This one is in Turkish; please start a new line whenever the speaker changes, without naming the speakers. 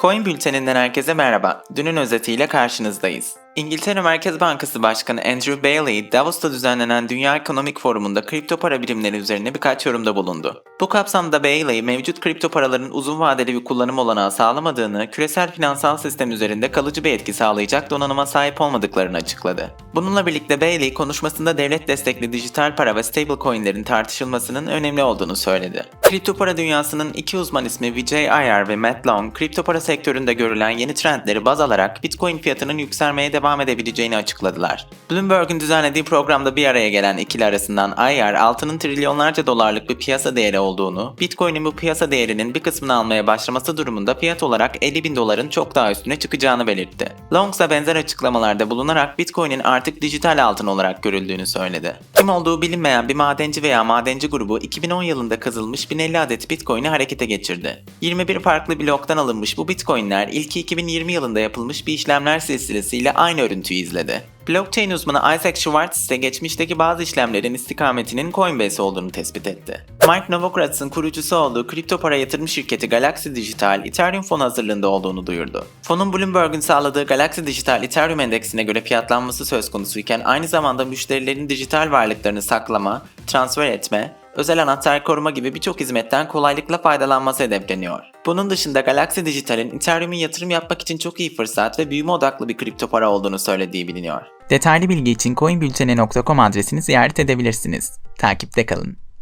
Coin Bülteninden herkese merhaba. Dünün özetiyle karşınızdayız. İngiltere Merkez Bankası Başkanı Andrew Bailey, Davos'ta düzenlenen Dünya Ekonomik Forumu'nda kripto para birimleri üzerine birkaç yorumda bulundu. Bu kapsamda Bailey, mevcut kripto paraların uzun vadeli bir kullanım olanağı sağlamadığını, küresel finansal sistem üzerinde kalıcı bir etki sağlayacak donanıma sahip olmadıklarını açıkladı. Bununla birlikte Bailey, konuşmasında devlet destekli dijital para ve stablecoin'lerin tartışılmasının önemli olduğunu söyledi. Kripto para dünyasının iki uzman ismi Vijay Iyer ve Matt Long, kripto para sektöründe görülen yeni trendleri baz alarak Bitcoin fiyatının yükselmeye devam edebileceğini açıkladılar. Bloomberg'un düzenlediği programda bir araya gelen ikili arasından Iyer, altının trilyonlarca dolarlık bir piyasa değeri olduğunu, Bitcoin'in bu piyasa değerinin bir kısmını almaya başlaması durumunda fiyat olarak 50 bin doların çok daha üstüne çıkacağını belirtti. Long ise benzer açıklamalarda bulunarak Bitcoin'in artık dijital altın olarak görüldüğünü söyledi. Kim olduğu bilinmeyen bir madenci veya madenci grubu 2010 yılında kazılmış 1050 adet Bitcoin'i harekete geçirdi. 21 farklı bloktan alınmış bu Bitcoin'ler ilki 2020 yılında yapılmış bir işlemler silsilesiyle aynı örüntüyü izledi. Blockchain uzmanı Isaac Schwartz ise geçmişteki bazı işlemlerin istikametinin Coinbase olduğunu tespit etti. Mark Novogratz'ın kurucusu olduğu kripto para yatırım şirketi Galaxy Digital, Ethereum fonu hazırlığında olduğunu duyurdu. Fonun Bloomberg'un sağladığı Galaxy Digital Ethereum endeksine göre fiyatlanması söz konusuyken aynı zamanda müşterilerin dijital varlıklarını saklama, transfer etme, özel anahtar koruma gibi birçok hizmetten kolaylıkla faydalanması hedefleniyor. Bunun dışında Galaxy Digital'in Ethereum'in yatırım yapmak için çok iyi fırsat ve büyüme odaklı bir kripto para olduğunu söylediği biliniyor.
Detaylı bilgi için coinbülteni.com adresini ziyaret edebilirsiniz. Takipte kalın.